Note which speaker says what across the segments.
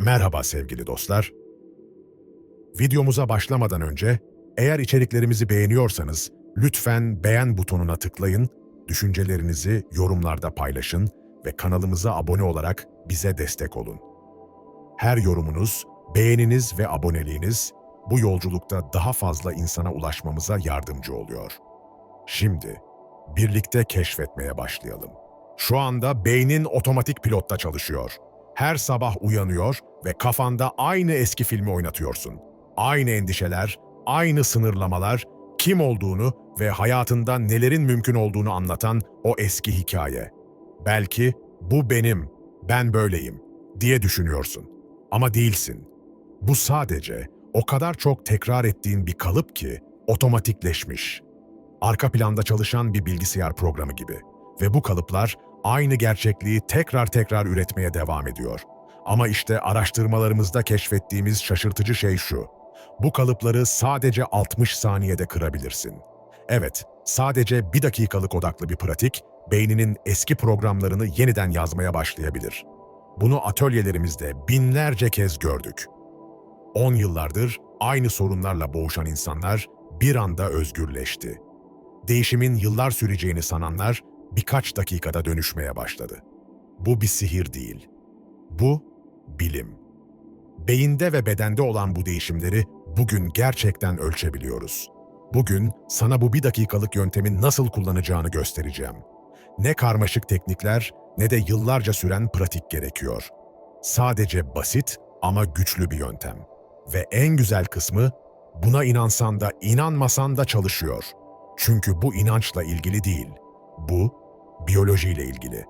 Speaker 1: Merhaba sevgili dostlar. Videomuza başlamadan önce eğer içeriklerimizi beğeniyorsanız lütfen beğen butonuna tıklayın, düşüncelerinizi yorumlarda paylaşın ve kanalımıza abone olarak bize destek olun. Her yorumunuz, beğeniniz ve aboneliğiniz bu yolculukta daha fazla insana ulaşmamıza yardımcı oluyor. Şimdi birlikte keşfetmeye başlayalım. Şu anda beynin otomatik pilotta çalışıyor. Her sabah uyanıyor ve kafanda aynı eski filmi oynatıyorsun. Aynı endişeler, aynı sınırlamalar, kim olduğunu ve hayatında nelerin mümkün olduğunu anlatan o eski hikaye. Belki bu benim, ben böyleyim diye düşünüyorsun. Ama değilsin. Bu sadece o kadar çok tekrar ettiğin bir kalıp ki otomatikleşmiş. Arka planda çalışan bir bilgisayar programı gibi. Ve bu kalıplar aynı gerçekliği tekrar tekrar üretmeye devam ediyor. Ama işte araştırmalarımızda keşfettiğimiz şaşırtıcı şey şu. Bu kalıpları sadece 60 saniyede kırabilirsin. Evet, sadece bir dakikalık odaklı bir pratik, beyninin eski programlarını yeniden yazmaya başlayabilir. Bunu atölyelerimizde binlerce kez gördük. 10 yıllardır aynı sorunlarla boğuşan insanlar bir anda özgürleşti. Değişimin yıllar süreceğini sananlar birkaç dakikada dönüşmeye başladı. Bu bir sihir değil. Bu bilim. Beyinde ve bedende olan bu değişimleri bugün gerçekten ölçebiliyoruz. Bugün sana bu bir dakikalık yöntemi nasıl kullanacağını göstereceğim. Ne karmaşık teknikler ne de yıllarca süren pratik gerekiyor. Sadece basit ama güçlü bir yöntem. Ve en güzel kısmı buna inansan da inanmasan da çalışıyor. Çünkü bu inançla ilgili değil. Bu biyolojiyle ilgili.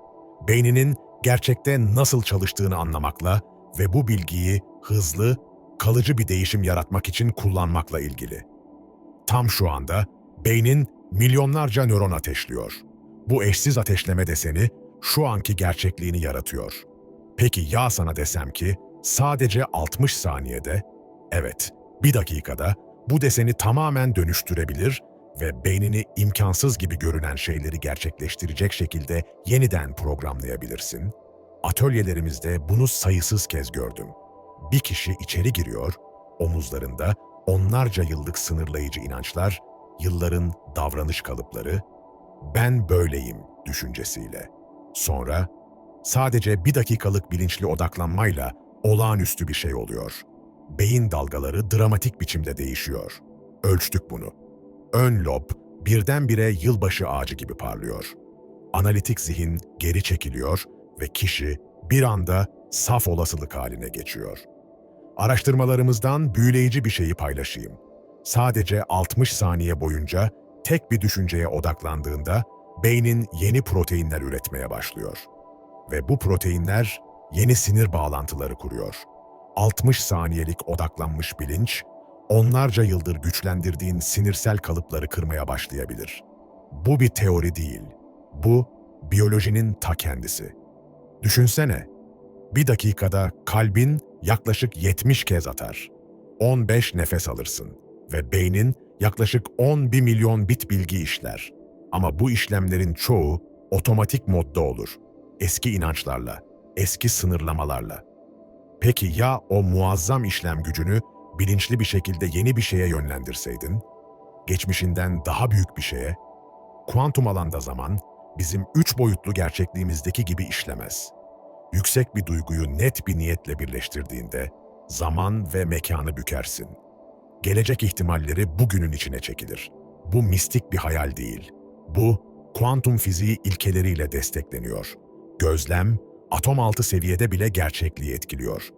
Speaker 1: Beyninin gerçekte nasıl çalıştığını anlamakla ve bu bilgiyi hızlı, kalıcı bir değişim yaratmak için kullanmakla ilgili. Tam şu anda beynin milyonlarca nöron ateşliyor. Bu eşsiz ateşleme deseni şu anki gerçekliğini yaratıyor. Peki ya sana desem ki sadece 60 saniyede, evet bir dakikada bu deseni tamamen dönüştürebilir ve beynini imkansız gibi görünen şeyleri gerçekleştirecek şekilde yeniden programlayabilirsin. Atölyelerimizde bunu sayısız kez gördüm. Bir kişi içeri giriyor, omuzlarında onlarca yıllık sınırlayıcı inançlar, yılların davranış kalıpları, ben böyleyim düşüncesiyle. Sonra sadece bir dakikalık bilinçli odaklanmayla olağanüstü bir şey oluyor. Beyin dalgaları dramatik biçimde değişiyor. Ölçtük bunu. Ön lob birdenbire yılbaşı ağacı gibi parlıyor. Analitik zihin geri çekiliyor ve kişi bir anda saf olasılık haline geçiyor. Araştırmalarımızdan büyüleyici bir şeyi paylaşayım. Sadece 60 saniye boyunca tek bir düşünceye odaklandığında beynin yeni proteinler üretmeye başlıyor. Ve bu proteinler yeni sinir bağlantıları kuruyor. 60 saniyelik odaklanmış bilinç, onlarca yıldır güçlendirdiğin sinirsel kalıpları kırmaya başlayabilir. Bu bir teori değil. Bu, biyolojinin ta kendisi. Düşünsene, bir dakikada kalbin yaklaşık 70 kez atar. 15 nefes alırsın ve beynin yaklaşık 11 milyon bit bilgi işler. Ama bu işlemlerin çoğu otomatik modda olur. Eski inançlarla, eski sınırlamalarla. Peki ya o muazzam işlem gücünü bilinçli bir şekilde yeni bir şeye yönlendirseydin? Geçmişinden daha büyük bir şeye? Kuantum alanda zaman bizim üç boyutlu gerçekliğimizdeki gibi işlemez. Yüksek bir duyguyu net bir niyetle birleştirdiğinde zaman ve mekanı bükersin. Gelecek ihtimalleri bugünün içine çekilir. Bu mistik bir hayal değil. Bu, kuantum fiziği ilkeleriyle destekleniyor. Gözlem, atom altı seviyede bile gerçekliği etkiliyor.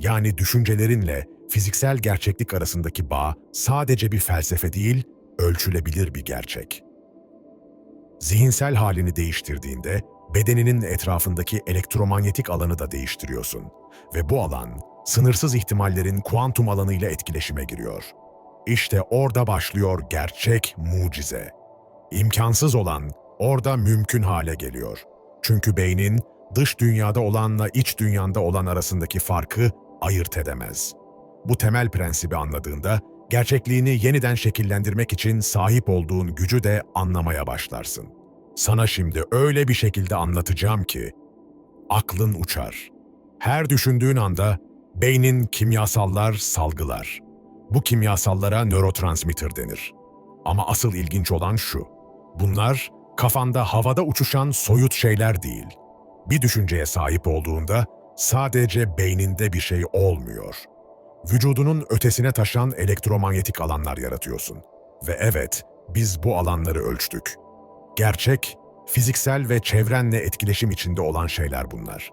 Speaker 1: Yani düşüncelerinle fiziksel gerçeklik arasındaki bağ sadece bir felsefe değil, ölçülebilir bir gerçek. Zihinsel halini değiştirdiğinde bedeninin etrafındaki elektromanyetik alanı da değiştiriyorsun ve bu alan sınırsız ihtimallerin kuantum alanıyla etkileşime giriyor. İşte orada başlıyor gerçek mucize. İmkansız olan orada mümkün hale geliyor. Çünkü beynin dış dünyada olanla iç dünyanda olan arasındaki farkı ayırt edemez. Bu temel prensibi anladığında gerçekliğini yeniden şekillendirmek için sahip olduğun gücü de anlamaya başlarsın. Sana şimdi öyle bir şekilde anlatacağım ki aklın uçar. Her düşündüğün anda Beynin kimyasallar salgılar. Bu kimyasallara nörotransmitter denir. Ama asıl ilginç olan şu. Bunlar kafanda havada uçuşan soyut şeyler değil. Bir düşünceye sahip olduğunda sadece beyninde bir şey olmuyor. Vücudunun ötesine taşan elektromanyetik alanlar yaratıyorsun. Ve evet, biz bu alanları ölçtük. Gerçek, fiziksel ve çevrenle etkileşim içinde olan şeyler bunlar.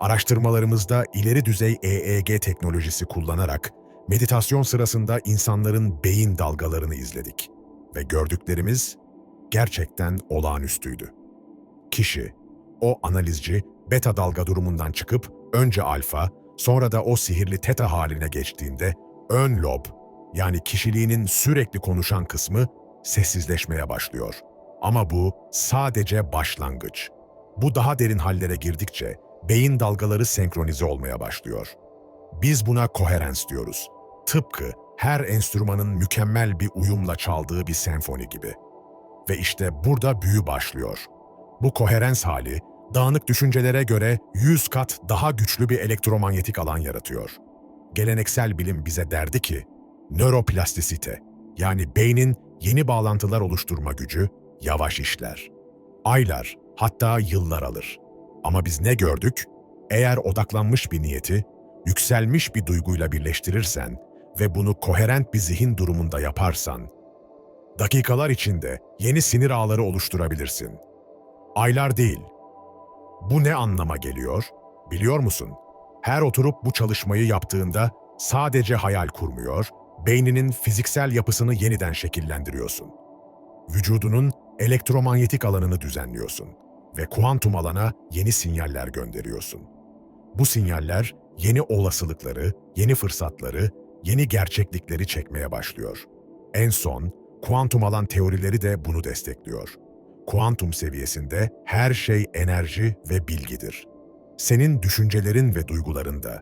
Speaker 1: Araştırmalarımızda ileri düzey EEG teknolojisi kullanarak meditasyon sırasında insanların beyin dalgalarını izledik ve gördüklerimiz gerçekten olağanüstüydü. Kişi, o analizci beta dalga durumundan çıkıp önce alfa, sonra da o sihirli teta haline geçtiğinde ön lob yani kişiliğinin sürekli konuşan kısmı sessizleşmeye başlıyor. Ama bu sadece başlangıç. Bu daha derin hallere girdikçe beyin dalgaları senkronize olmaya başlıyor. Biz buna koherens diyoruz. Tıpkı her enstrümanın mükemmel bir uyumla çaldığı bir senfoni gibi. Ve işte burada büyü başlıyor. Bu koherens hali, dağınık düşüncelere göre 100 kat daha güçlü bir elektromanyetik alan yaratıyor. Geleneksel bilim bize derdi ki, nöroplastisite, yani beynin yeni bağlantılar oluşturma gücü yavaş işler. Aylar, hatta yıllar alır. Ama biz ne gördük? Eğer odaklanmış bir niyeti, yükselmiş bir duyguyla birleştirirsen ve bunu koherent bir zihin durumunda yaparsan, dakikalar içinde yeni sinir ağları oluşturabilirsin. Aylar değil. Bu ne anlama geliyor? Biliyor musun? Her oturup bu çalışmayı yaptığında sadece hayal kurmuyor, beyninin fiziksel yapısını yeniden şekillendiriyorsun. Vücudunun elektromanyetik alanını düzenliyorsun ve kuantum alana yeni sinyaller gönderiyorsun. Bu sinyaller yeni olasılıkları, yeni fırsatları, yeni gerçeklikleri çekmeye başlıyor. En son, kuantum alan teorileri de bunu destekliyor. Kuantum seviyesinde her şey enerji ve bilgidir. Senin düşüncelerin ve duyguların da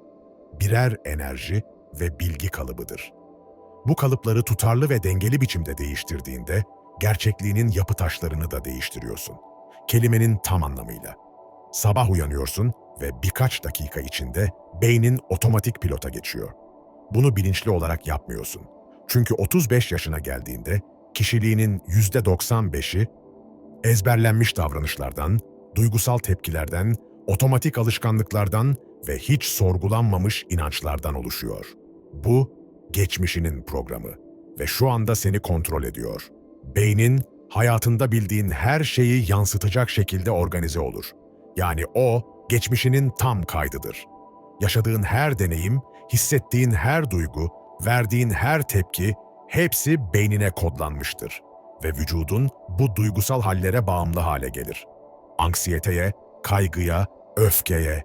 Speaker 1: birer enerji ve bilgi kalıbıdır. Bu kalıpları tutarlı ve dengeli biçimde değiştirdiğinde gerçekliğinin yapı taşlarını da değiştiriyorsun. Kelimenin tam anlamıyla. Sabah uyanıyorsun ve birkaç dakika içinde beynin otomatik pilota geçiyor. Bunu bilinçli olarak yapmıyorsun. Çünkü 35 yaşına geldiğinde kişiliğinin %95'i ezberlenmiş davranışlardan, duygusal tepkilerden, otomatik alışkanlıklardan ve hiç sorgulanmamış inançlardan oluşuyor. Bu, geçmişinin programı ve şu anda seni kontrol ediyor. Beynin, hayatında bildiğin her şeyi yansıtacak şekilde organize olur. Yani o, geçmişinin tam kaydıdır. Yaşadığın her deneyim, hissettiğin her duygu, verdiğin her tepki hepsi beynine kodlanmıştır ve vücudun bu duygusal hallere bağımlı hale gelir. Anksiyeteye, kaygıya, öfkeye,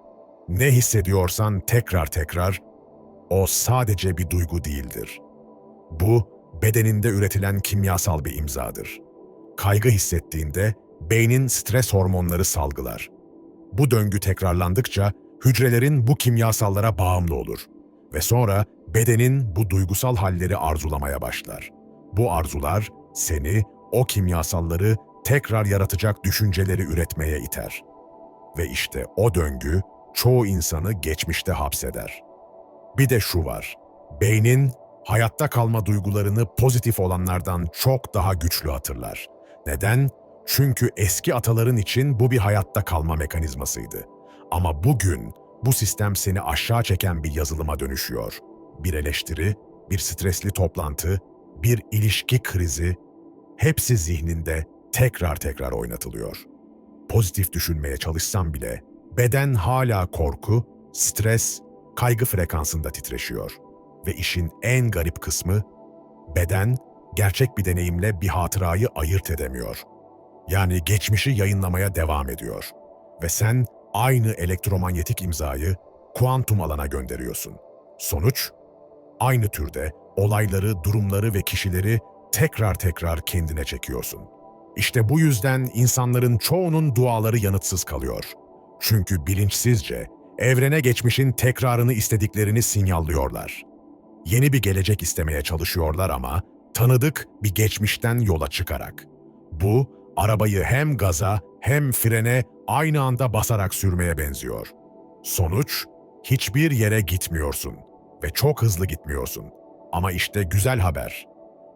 Speaker 1: ne hissediyorsan tekrar tekrar, o sadece bir duygu değildir. Bu, bedeninde üretilen kimyasal bir imzadır. Kaygı hissettiğinde beynin stres hormonları salgılar. Bu döngü tekrarlandıkça hücrelerin bu kimyasallara bağımlı olur ve sonra bedenin bu duygusal halleri arzulamaya başlar. Bu arzular seni o kimyasalları tekrar yaratacak düşünceleri üretmeye iter. Ve işte o döngü çoğu insanı geçmişte hapseder. Bir de şu var. Beynin hayatta kalma duygularını pozitif olanlardan çok daha güçlü hatırlar. Neden? Çünkü eski ataların için bu bir hayatta kalma mekanizmasıydı. Ama bugün bu sistem seni aşağı çeken bir yazılıma dönüşüyor. Bir eleştiri, bir stresli toplantı, bir ilişki krizi, hepsi zihninde tekrar tekrar oynatılıyor. Pozitif düşünmeye çalışsam bile beden hala korku, stres, kaygı frekansında titreşiyor. Ve işin en garip kısmı, beden gerçek bir deneyimle bir hatırayı ayırt edemiyor. Yani geçmişi yayınlamaya devam ediyor. Ve sen aynı elektromanyetik imzayı kuantum alana gönderiyorsun. Sonuç, aynı türde olayları, durumları ve kişileri tekrar tekrar kendine çekiyorsun. İşte bu yüzden insanların çoğunun duaları yanıtsız kalıyor. Çünkü bilinçsizce evrene geçmişin tekrarını istediklerini sinyallıyorlar. Yeni bir gelecek istemeye çalışıyorlar ama tanıdık bir geçmişten yola çıkarak. Bu, arabayı hem gaza hem frene aynı anda basarak sürmeye benziyor. Sonuç, Hiçbir yere gitmiyorsun ve çok hızlı gitmiyorsun. Ama işte güzel haber.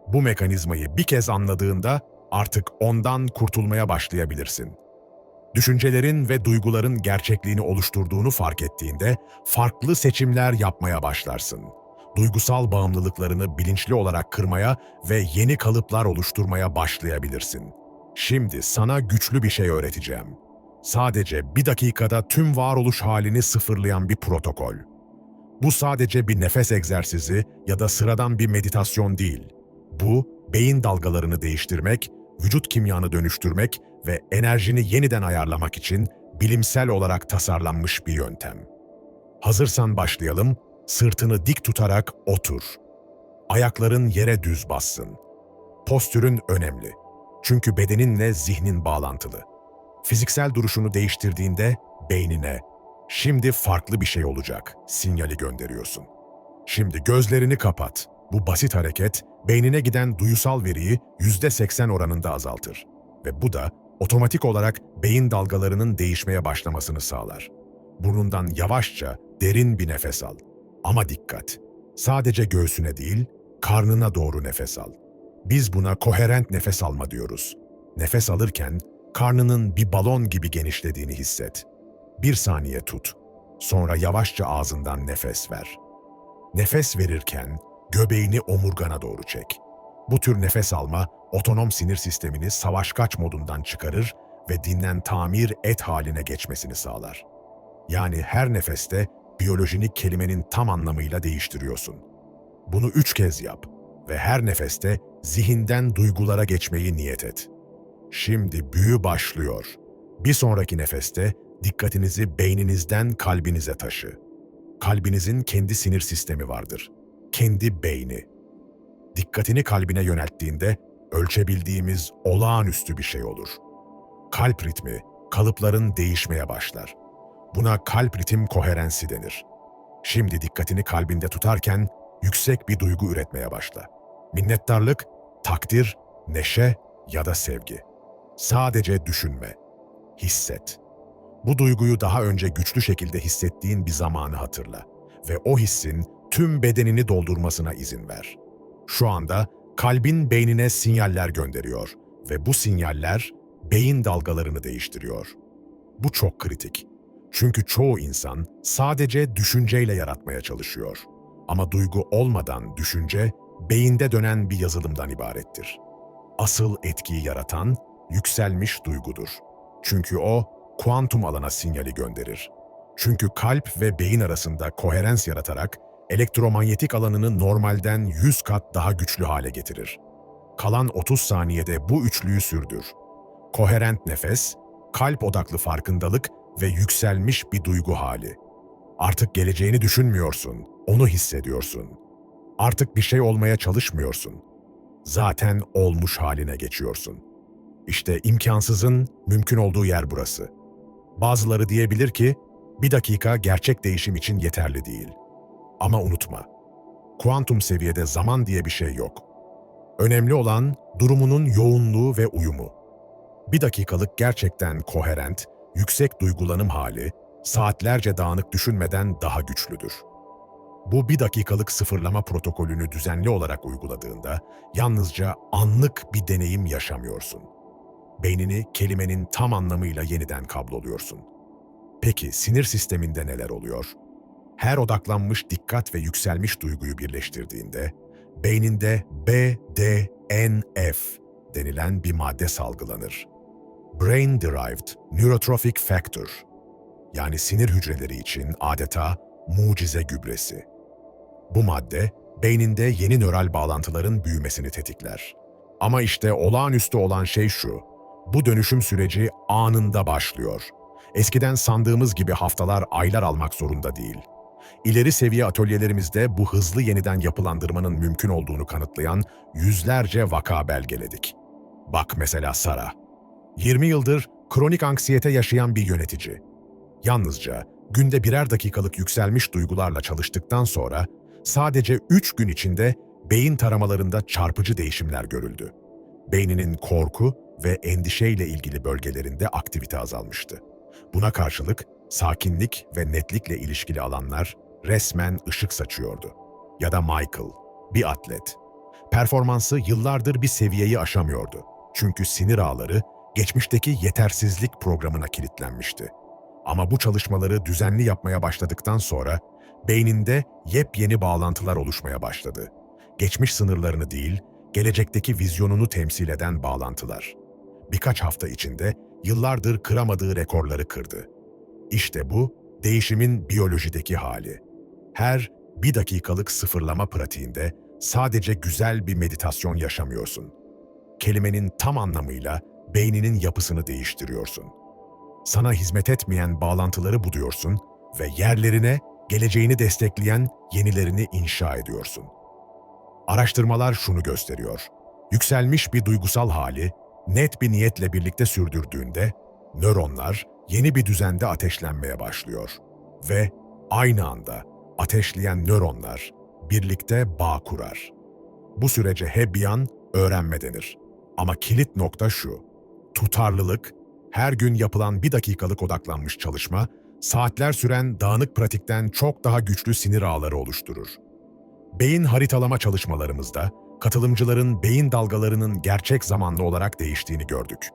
Speaker 1: Bu mekanizmayı bir kez anladığında artık ondan kurtulmaya başlayabilirsin. Düşüncelerin ve duyguların gerçekliğini oluşturduğunu fark ettiğinde farklı seçimler yapmaya başlarsın. Duygusal bağımlılıklarını bilinçli olarak kırmaya ve yeni kalıplar oluşturmaya başlayabilirsin. Şimdi sana güçlü bir şey öğreteceğim. Sadece bir dakikada tüm varoluş halini sıfırlayan bir protokol. Bu sadece bir nefes egzersizi ya da sıradan bir meditasyon değil. Bu, beyin dalgalarını değiştirmek, vücut kimyanı dönüştürmek ve enerjini yeniden ayarlamak için bilimsel olarak tasarlanmış bir yöntem. Hazırsan başlayalım, sırtını dik tutarak otur. Ayakların yere düz bassın. Postürün önemli. Çünkü bedeninle zihnin bağlantılı. Fiziksel duruşunu değiştirdiğinde beynine şimdi farklı bir şey olacak sinyali gönderiyorsun. Şimdi gözlerini kapat. Bu basit hareket beynine giden duyusal veriyi %80 oranında azaltır ve bu da otomatik olarak beyin dalgalarının değişmeye başlamasını sağlar. Burnundan yavaşça derin bir nefes al. Ama dikkat! Sadece göğsüne değil, karnına doğru nefes al. Biz buna koherent nefes alma diyoruz. Nefes alırken karnının bir balon gibi genişlediğini hisset. Bir saniye tut. Sonra yavaşça ağzından nefes ver. Nefes verirken göbeğini omurgana doğru çek. Bu tür nefes alma otonom sinir sistemini savaş kaç modundan çıkarır ve dinlen tamir et haline geçmesini sağlar. Yani her nefeste biyolojini kelimenin tam anlamıyla değiştiriyorsun. Bunu üç kez yap ve her nefeste zihinden duygulara geçmeyi niyet et. Şimdi büyü başlıyor. Bir sonraki nefeste dikkatinizi beyninizden kalbinize taşı. Kalbinizin kendi sinir sistemi vardır. Kendi beyni. Dikkatini kalbine yönelttiğinde ölçebildiğimiz olağanüstü bir şey olur. Kalp ritmi, kalıpların değişmeye başlar. Buna kalp ritim koherensi denir. Şimdi dikkatini kalbinde tutarken yüksek bir duygu üretmeye başla. Minnettarlık, takdir, neşe ya da sevgi. Sadece düşünme, hisset. Bu duyguyu daha önce güçlü şekilde hissettiğin bir zamanı hatırla ve o hissin tüm bedenini doldurmasına izin ver. Şu anda kalbin beynine sinyaller gönderiyor ve bu sinyaller beyin dalgalarını değiştiriyor. Bu çok kritik. Çünkü çoğu insan sadece düşünceyle yaratmaya çalışıyor. Ama duygu olmadan düşünce beyinde dönen bir yazılımdan ibarettir. Asıl etkiyi yaratan yükselmiş duygudur. Çünkü o kuantum alana sinyali gönderir. Çünkü kalp ve beyin arasında koherens yaratarak elektromanyetik alanını normalden 100 kat daha güçlü hale getirir. Kalan 30 saniyede bu üçlüyü sürdür. Koherent nefes, kalp odaklı farkındalık ve yükselmiş bir duygu hali. Artık geleceğini düşünmüyorsun, onu hissediyorsun. Artık bir şey olmaya çalışmıyorsun. Zaten olmuş haline geçiyorsun. İşte imkansızın mümkün olduğu yer burası. Bazıları diyebilir ki, bir dakika gerçek değişim için yeterli değil. Ama unutma, kuantum seviyede zaman diye bir şey yok. Önemli olan durumunun yoğunluğu ve uyumu. Bir dakikalık gerçekten koherent, yüksek duygulanım hali, saatlerce dağınık düşünmeden daha güçlüdür. Bu bir dakikalık sıfırlama protokolünü düzenli olarak uyguladığında yalnızca anlık bir deneyim yaşamıyorsun. Beynini kelimenin tam anlamıyla yeniden kabloluyorsun. Peki sinir sisteminde neler oluyor? Her odaklanmış dikkat ve yükselmiş duyguyu birleştirdiğinde beyninde BDNF denilen bir madde salgılanır. Brain Derived Neurotrophic Factor yani sinir hücreleri için adeta mucize gübresi. Bu madde beyninde yeni nöral bağlantıların büyümesini tetikler. Ama işte olağanüstü olan şey şu, bu dönüşüm süreci anında başlıyor. Eskiden sandığımız gibi haftalar, aylar almak zorunda değil. İleri seviye atölyelerimizde bu hızlı yeniden yapılandırmanın mümkün olduğunu kanıtlayan yüzlerce vaka belgeledik. Bak mesela Sara. 20 yıldır kronik anksiyete yaşayan bir yönetici. Yalnızca günde birer dakikalık yükselmiş duygularla çalıştıktan sonra sadece 3 gün içinde beyin taramalarında çarpıcı değişimler görüldü. Beyninin korku ve endişeyle ilgili bölgelerinde aktivite azalmıştı. Buna karşılık sakinlik ve netlikle ilişkili alanlar resmen ışık saçıyordu. Ya da Michael, bir atlet. Performansı yıllardır bir seviyeyi aşamıyordu. Çünkü sinir ağları geçmişteki yetersizlik programına kilitlenmişti. Ama bu çalışmaları düzenli yapmaya başladıktan sonra beyninde yepyeni bağlantılar oluşmaya başladı. Geçmiş sınırlarını değil, gelecekteki vizyonunu temsil eden bağlantılar. Birkaç hafta içinde yıllardır kıramadığı rekorları kırdı. İşte bu, değişimin biyolojideki hali. Her bir dakikalık sıfırlama pratiğinde sadece güzel bir meditasyon yaşamıyorsun. Kelimenin tam anlamıyla beyninin yapısını değiştiriyorsun. Sana hizmet etmeyen bağlantıları buluyorsun ve yerlerine geleceğini destekleyen yenilerini inşa ediyorsun. Araştırmalar şunu gösteriyor. Yükselmiş bir duygusal hali net bir niyetle birlikte sürdürdüğünde nöronlar yeni bir düzende ateşlenmeye başlıyor ve aynı anda ateşleyen nöronlar birlikte bağ kurar. Bu sürece Hebbian öğrenme denir. Ama kilit nokta şu. Tutarlılık, her gün yapılan bir dakikalık odaklanmış çalışma, saatler süren dağınık pratikten çok daha güçlü sinir ağları oluşturur. Beyin haritalama çalışmalarımızda, katılımcıların beyin dalgalarının gerçek zamanlı olarak değiştiğini gördük.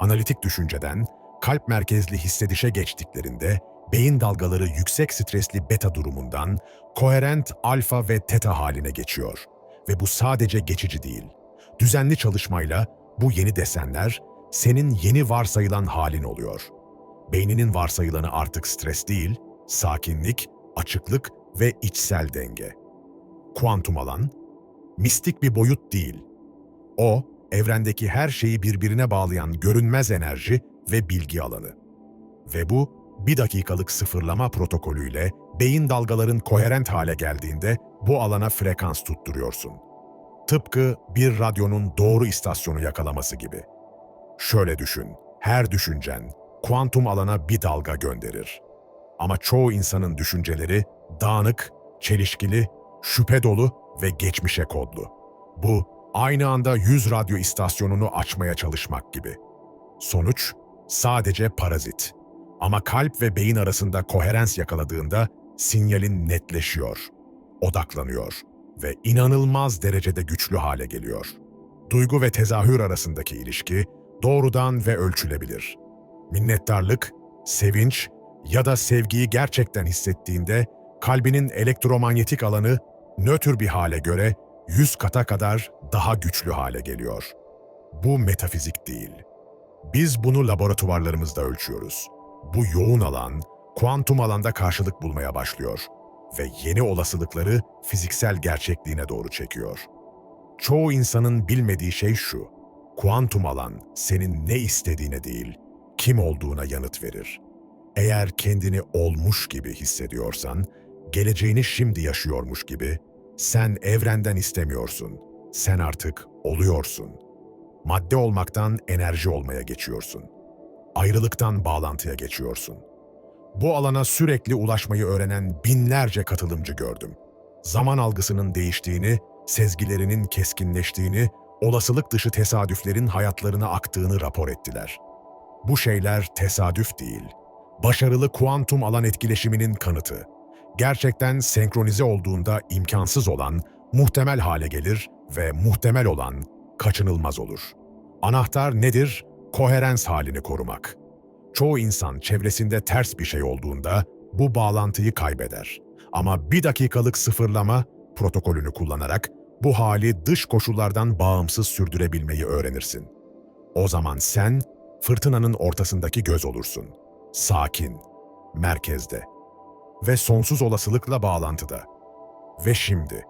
Speaker 1: Analitik düşünceden, kalp merkezli hissedişe geçtiklerinde, beyin dalgaları yüksek stresli beta durumundan koherent alfa ve teta haline geçiyor. Ve bu sadece geçici değil. Düzenli çalışmayla bu yeni desenler senin yeni varsayılan halin oluyor. Beyninin varsayılanı artık stres değil, sakinlik, açıklık ve içsel denge. Kuantum alan, mistik bir boyut değil. O, evrendeki her şeyi birbirine bağlayan görünmez enerji ve bilgi alanı. Ve bu, bir dakikalık sıfırlama protokolüyle beyin dalgaların koherent hale geldiğinde bu alana frekans tutturuyorsun. Tıpkı bir radyonun doğru istasyonu yakalaması gibi. Şöyle düşün, her düşüncen kuantum alana bir dalga gönderir. Ama çoğu insanın düşünceleri dağınık, çelişkili, şüphe dolu ve geçmişe kodlu. Bu, aynı anda 100 radyo istasyonunu açmaya çalışmak gibi. Sonuç, sadece parazit. Ama kalp ve beyin arasında koherens yakaladığında sinyalin netleşiyor, odaklanıyor ve inanılmaz derecede güçlü hale geliyor. Duygu ve tezahür arasındaki ilişki doğrudan ve ölçülebilir. Minnettarlık, sevinç ya da sevgiyi gerçekten hissettiğinde kalbinin elektromanyetik alanı nötr bir hale göre 100 kata kadar daha güçlü hale geliyor. Bu metafizik değil. Biz bunu laboratuvarlarımızda ölçüyoruz. Bu yoğun alan, kuantum alanda karşılık bulmaya başlıyor ve yeni olasılıkları fiziksel gerçekliğine doğru çekiyor. Çoğu insanın bilmediği şey şu, kuantum alan senin ne istediğine değil, kim olduğuna yanıt verir. Eğer kendini olmuş gibi hissediyorsan, geleceğini şimdi yaşıyormuş gibi, sen evrenden istemiyorsun, sen artık oluyorsun. Madde olmaktan enerji olmaya geçiyorsun. Ayrılıktan bağlantıya geçiyorsun. Bu alana sürekli ulaşmayı öğrenen binlerce katılımcı gördüm. Zaman algısının değiştiğini, sezgilerinin keskinleştiğini, olasılık dışı tesadüflerin hayatlarına aktığını rapor ettiler. Bu şeyler tesadüf değil, başarılı kuantum alan etkileşiminin kanıtı. Gerçekten senkronize olduğunda imkansız olan muhtemel hale gelir ve muhtemel olan kaçınılmaz olur. Anahtar nedir? Koherens halini korumak. Çoğu insan çevresinde ters bir şey olduğunda bu bağlantıyı kaybeder. Ama bir dakikalık sıfırlama protokolünü kullanarak bu hali dış koşullardan bağımsız sürdürebilmeyi öğrenirsin. O zaman sen fırtınanın ortasındaki göz olursun. Sakin, merkezde ve sonsuz olasılıkla bağlantıda. Ve şimdi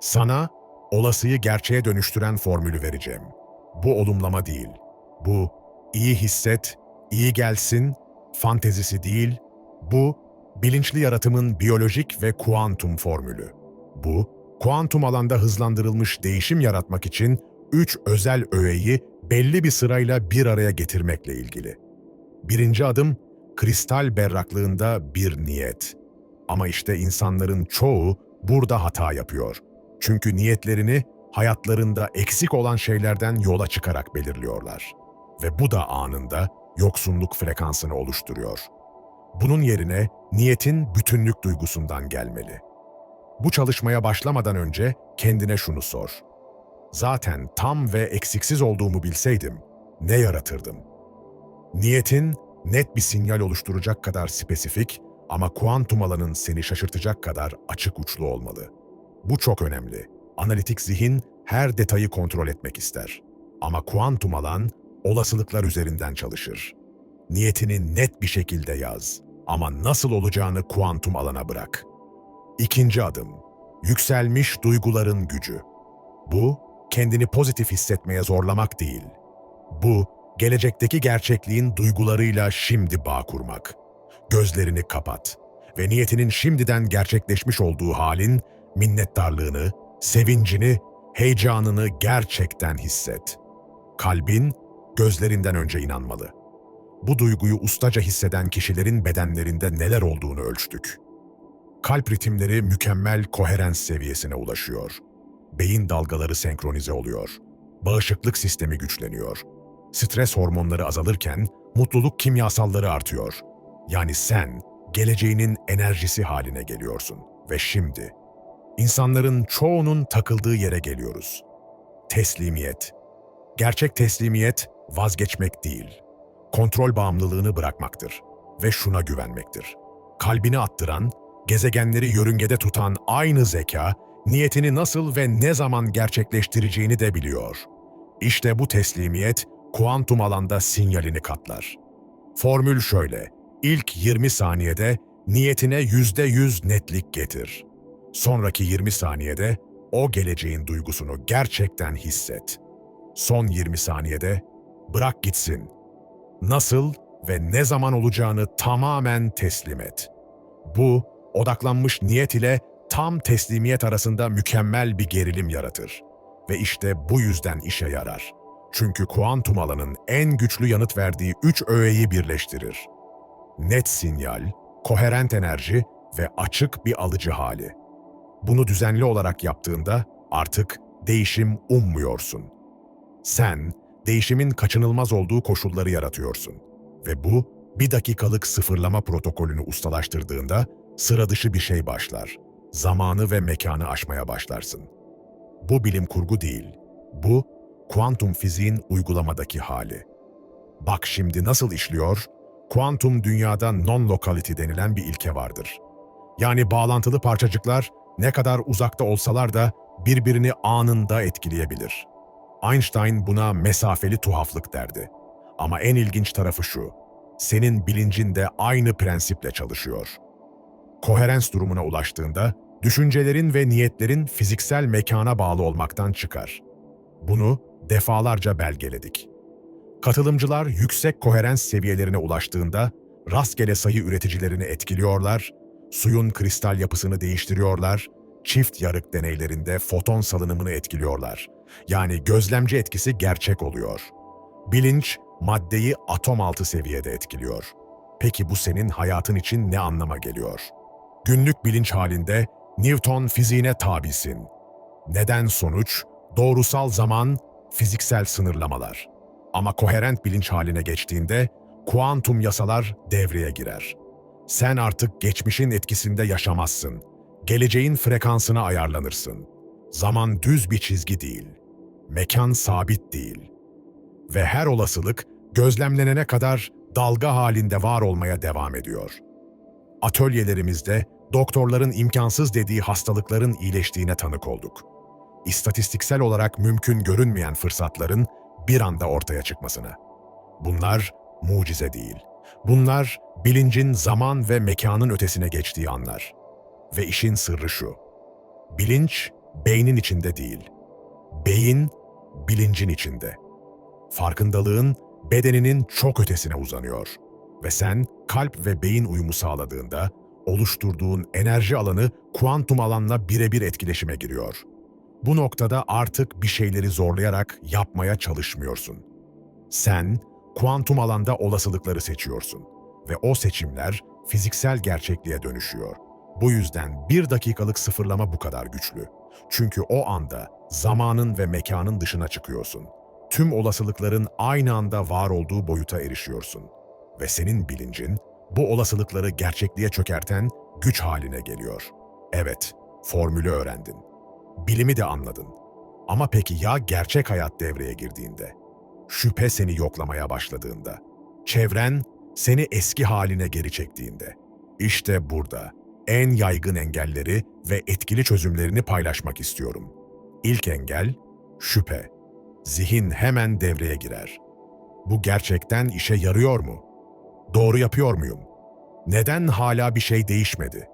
Speaker 1: sana olasıyı gerçeğe dönüştüren formülü vereceğim. Bu olumlama değil. Bu iyi hisset, iyi gelsin fantezisi değil. Bu bilinçli yaratımın biyolojik ve kuantum formülü. Bu kuantum alanda hızlandırılmış değişim yaratmak için üç özel öğeyi belli bir sırayla bir araya getirmekle ilgili. Birinci adım, kristal berraklığında bir niyet. Ama işte insanların çoğu burada hata yapıyor. Çünkü niyetlerini hayatlarında eksik olan şeylerden yola çıkarak belirliyorlar. Ve bu da anında yoksunluk frekansını oluşturuyor. Bunun yerine niyetin bütünlük duygusundan gelmeli. Bu çalışmaya başlamadan önce kendine şunu sor. Zaten tam ve eksiksiz olduğumu bilseydim ne yaratırdım? Niyetin net bir sinyal oluşturacak kadar spesifik ama kuantum alanın seni şaşırtacak kadar açık uçlu olmalı. Bu çok önemli. Analitik zihin her detayı kontrol etmek ister. Ama kuantum alan olasılıklar üzerinden çalışır. Niyetini net bir şekilde yaz ama nasıl olacağını kuantum alana bırak. İkinci adım, yükselmiş duyguların gücü. Bu, kendini pozitif hissetmeye zorlamak değil. Bu, gelecekteki gerçekliğin duygularıyla şimdi bağ kurmak. Gözlerini kapat ve niyetinin şimdiden gerçekleşmiş olduğu halin minnettarlığını, sevincini, heyecanını gerçekten hisset. Kalbin gözlerinden önce inanmalı. Bu duyguyu ustaca hisseden kişilerin bedenlerinde neler olduğunu ölçtük. Kalp ritimleri mükemmel koherens seviyesine ulaşıyor. Beyin dalgaları senkronize oluyor. Bağışıklık sistemi güçleniyor. Stres hormonları azalırken mutluluk kimyasalları artıyor. Yani sen geleceğinin enerjisi haline geliyorsun. Ve şimdi insanların çoğunun takıldığı yere geliyoruz. Teslimiyet. Gerçek teslimiyet vazgeçmek değil, kontrol bağımlılığını bırakmaktır ve şuna güvenmektir. Kalbini attıran, gezegenleri yörüngede tutan aynı zeka, niyetini nasıl ve ne zaman gerçekleştireceğini de biliyor. İşte bu teslimiyet, kuantum alanda sinyalini katlar. Formül şöyle, ilk 20 saniyede niyetine %100 netlik getir. Sonraki 20 saniyede o geleceğin duygusunu gerçekten hisset. Son 20 saniyede bırak gitsin. Nasıl ve ne zaman olacağını tamamen teslim et. Bu, odaklanmış niyet ile tam teslimiyet arasında mükemmel bir gerilim yaratır. Ve işte bu yüzden işe yarar. Çünkü kuantum alanın en güçlü yanıt verdiği üç öğeyi birleştirir. Net sinyal, koherent enerji ve açık bir alıcı hali. Bunu düzenli olarak yaptığında artık değişim ummuyorsun. Sen, değişimin kaçınılmaz olduğu koşulları yaratıyorsun. Ve bu, bir dakikalık sıfırlama protokolünü ustalaştırdığında sıra dışı bir şey başlar. Zamanı ve mekanı aşmaya başlarsın. Bu bilim kurgu değil. Bu, kuantum fiziğin uygulamadaki hali. Bak şimdi nasıl işliyor? Kuantum dünyada non-locality denilen bir ilke vardır. Yani bağlantılı parçacıklar ne kadar uzakta olsalar da birbirini anında etkileyebilir. Einstein buna mesafeli tuhaflık derdi. Ama en ilginç tarafı şu, senin bilincin de aynı prensiple çalışıyor. Koherens durumuna ulaştığında, düşüncelerin ve niyetlerin fiziksel mekana bağlı olmaktan çıkar. Bunu defalarca belgeledik. Katılımcılar yüksek koherens seviyelerine ulaştığında, rastgele sayı üreticilerini etkiliyorlar, suyun kristal yapısını değiştiriyorlar, çift yarık deneylerinde foton salınımını etkiliyorlar. Yani gözlemci etkisi gerçek oluyor. Bilinç, maddeyi atom altı seviyede etkiliyor. Peki bu senin hayatın için ne anlama geliyor? Günlük bilinç halinde Newton fiziğine tabisin. Neden sonuç, doğrusal zaman, fiziksel sınırlamalar. Ama koherent bilinç haline geçtiğinde kuantum yasalar devreye girer. Sen artık geçmişin etkisinde yaşamazsın. Geleceğin frekansına ayarlanırsın. Zaman düz bir çizgi değil. Mekan sabit değil. Ve her olasılık gözlemlenene kadar dalga halinde var olmaya devam ediyor. Atölyelerimizde doktorların imkansız dediği hastalıkların iyileştiğine tanık olduk. İstatistiksel olarak mümkün görünmeyen fırsatların bir anda ortaya çıkmasına. Bunlar mucize değil. Bunlar bilincin zaman ve mekanın ötesine geçtiği anlar. Ve işin sırrı şu. Bilinç beynin içinde değil. Beyin bilincin içinde. Farkındalığın bedeninin çok ötesine uzanıyor. Ve sen kalp ve beyin uyumu sağladığında oluşturduğun enerji alanı kuantum alanla birebir etkileşime giriyor. Bu noktada artık bir şeyleri zorlayarak yapmaya çalışmıyorsun. Sen kuantum alanda olasılıkları seçiyorsun ve o seçimler fiziksel gerçekliğe dönüşüyor. Bu yüzden bir dakikalık sıfırlama bu kadar güçlü. Çünkü o anda zamanın ve mekanın dışına çıkıyorsun. Tüm olasılıkların aynı anda var olduğu boyuta erişiyorsun. Ve senin bilincin bu olasılıkları gerçekliğe çökerten güç haline geliyor. Evet, formülü öğrendin. Bilimi de anladın. Ama peki ya gerçek hayat devreye girdiğinde? Şüphe seni yoklamaya başladığında? Çevren seni eski haline geri çektiğinde? İşte burada en yaygın engelleri ve etkili çözümlerini paylaşmak istiyorum. İlk engel şüphe. Zihin hemen devreye girer. Bu gerçekten işe yarıyor mu? Doğru yapıyor muyum? Neden hala bir şey değişmedi?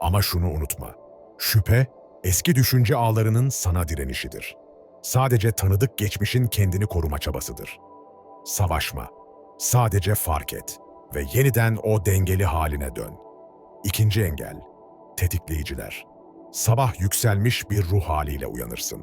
Speaker 1: Ama şunu unutma. Şüphe, eski düşünce ağlarının sana direnişidir. Sadece tanıdık geçmişin kendini koruma çabasıdır. Savaşma. Sadece fark et ve yeniden o dengeli haline dön. İkinci engel, tetikleyiciler. Sabah yükselmiş bir ruh haliyle uyanırsın.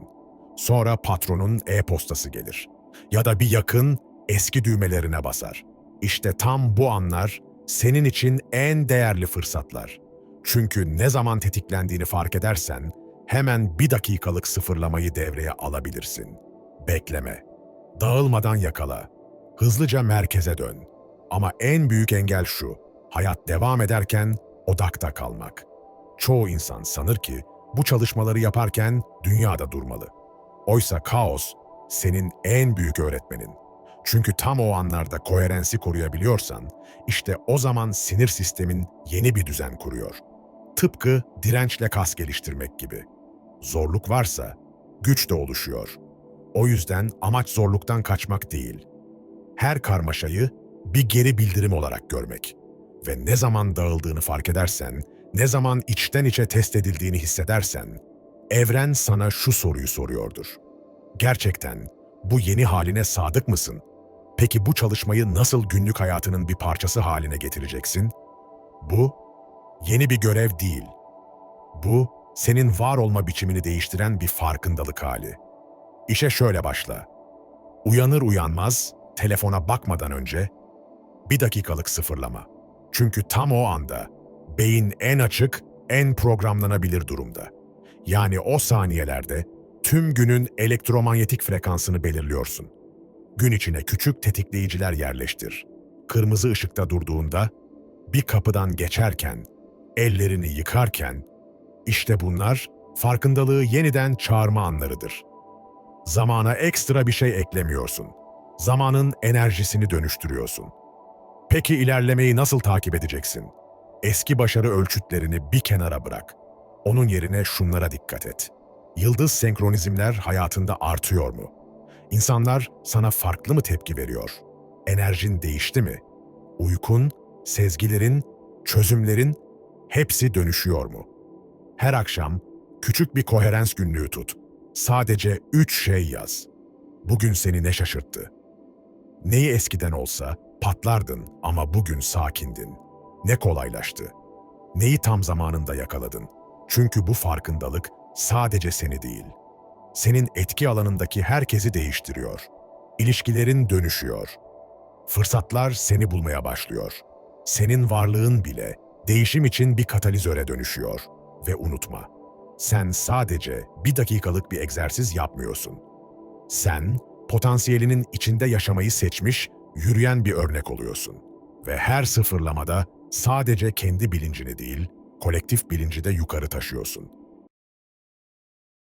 Speaker 1: Sonra patronun e-postası gelir. Ya da bir yakın eski düğmelerine basar. İşte tam bu anlar senin için en değerli fırsatlar. Çünkü ne zaman tetiklendiğini fark edersen hemen bir dakikalık sıfırlamayı devreye alabilirsin. Bekleme. Dağılmadan yakala. Hızlıca merkeze dön. Ama en büyük engel şu. Hayat devam ederken odakta kalmak. Çoğu insan sanır ki bu çalışmaları yaparken dünyada durmalı. Oysa kaos senin en büyük öğretmenin. Çünkü tam o anlarda koherensi koruyabiliyorsan, işte o zaman sinir sistemin yeni bir düzen kuruyor. Tıpkı dirençle kas geliştirmek gibi. Zorluk varsa güç de oluşuyor. O yüzden amaç zorluktan kaçmak değil. Her karmaşayı bir geri bildirim olarak görmek. Ve ne zaman dağıldığını fark edersen, ne zaman içten içe test edildiğini hissedersen, evren sana şu soruyu soruyordur. Gerçekten bu yeni haline sadık mısın? Peki bu çalışmayı nasıl günlük hayatının bir parçası haline getireceksin? Bu yeni bir görev değil. Bu senin var olma biçimini değiştiren bir farkındalık hali. İşe şöyle başla. Uyanır uyanmaz telefona bakmadan önce bir dakikalık sıfırlama. Çünkü tam o anda beyin en açık, en programlanabilir durumda. Yani o saniyelerde tüm günün elektromanyetik frekansını belirliyorsun. Gün içine küçük tetikleyiciler yerleştir. Kırmızı ışıkta durduğunda, bir kapıdan geçerken, ellerini yıkarken, işte bunlar farkındalığı yeniden çağırma anlarıdır. Zamana ekstra bir şey eklemiyorsun. Zamanın enerjisini dönüştürüyorsun. Peki ilerlemeyi nasıl takip edeceksin? Eski başarı ölçütlerini bir kenara bırak. Onun yerine şunlara dikkat et. Yıldız senkronizmler hayatında artıyor mu? İnsanlar sana farklı mı tepki veriyor? Enerjin değişti mi? Uykun, sezgilerin, çözümlerin hepsi dönüşüyor mu? Her akşam küçük bir koherans günlüğü tut. Sadece üç şey yaz. Bugün seni ne şaşırttı? Neyi eskiden olsa patlardın ama bugün sakindin. Ne kolaylaştı? Neyi tam zamanında yakaladın? Çünkü bu farkındalık sadece seni değil, senin etki alanındaki herkesi değiştiriyor. İlişkilerin dönüşüyor. Fırsatlar seni bulmaya başlıyor. Senin varlığın bile değişim için bir katalizöre dönüşüyor. Ve unutma, sen sadece bir dakikalık bir egzersiz yapmıyorsun. Sen, potansiyelinin içinde yaşamayı seçmiş, yürüyen bir örnek oluyorsun. Ve her sıfırlamada sadece kendi bilincini değil, kolektif bilinci de yukarı taşıyorsun.